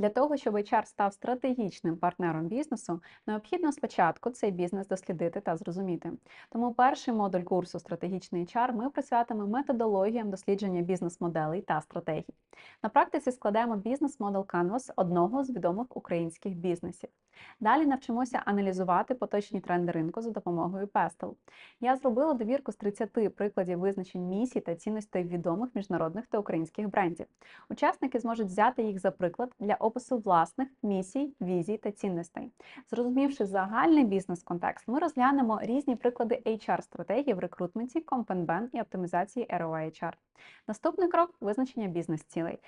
Для того, щоб HR став стратегічним партнером бізнесу, необхідно спочатку цей бізнес дослідити та зрозуміти. Тому перший модуль курсу стратегічний HR ми присвятимо методологіям дослідження бізнес-моделей та стратегій. На практиці складаємо бізнес-модел Canvas одного з відомих українських бізнесів. Далі навчимося аналізувати поточні тренди ринку за допомогою Pestle. Я зробила довірку з 30 прикладів визначень місій та цінностей відомих міжнародних та українських брендів. Учасники зможуть взяти їх за приклад для опису власних місій, візій та цінностей. Зрозумівши загальний бізнес-контекст, ми розглянемо різні приклади HR-стратегії в рекрутменті, компенбен і оптимізації ROI HR. Наступний крок визначення бізнес-цілей.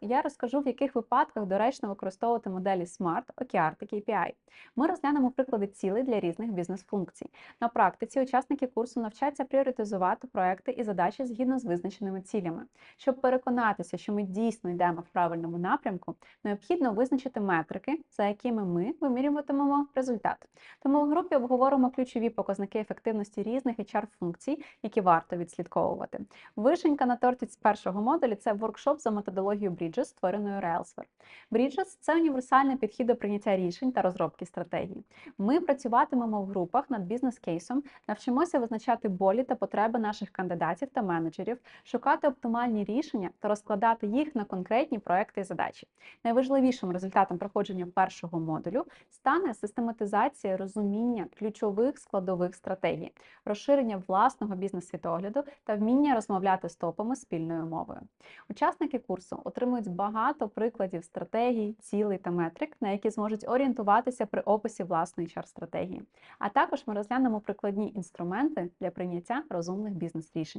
Я розкажу, в яких випадках доречно використовувати моделі SMART, OKR та KPI. Ми розглянемо приклади цілей для різних бізнес-функцій. На практиці учасники курсу навчаться пріоритизувати проекти і задачі згідно з визначеними цілями. Щоб переконатися, що ми дійсно йдемо в правильному напрямку, необхідно визначити метрики, за якими ми вимірюватимемо результат. Тому в групі обговоримо ключові показники ефективності різних HR-функцій, які варто відслідковувати. Вишенька на торті з першого модулі це воркшоп за методологією Bridges, створеною Railsware. Bridges – це універсальний підхід до прийняття рішень та розробки стратегії. Ми працюватимемо в групах над бізнес-кейсом, навчимося визначати болі та потреби наших кандидатів та менеджерів, шукати оптимальні рішення та розкладати їх на конкретні проекти і задачі. Найважливішим результатом проходження першого модулю стане систематизація розуміння ключових складових стратегій, розширення власного бізнес-світогляду та вміння розмовляти з топами спільною мовою. Учасники курсу отримують багато прикладів стратегій, цілей та метрик, на які зможуть орієнтуватися при описі власної HR-стратегії. А також ми розглянемо прикладні інструменти для прийняття розумних бізнес-рішень.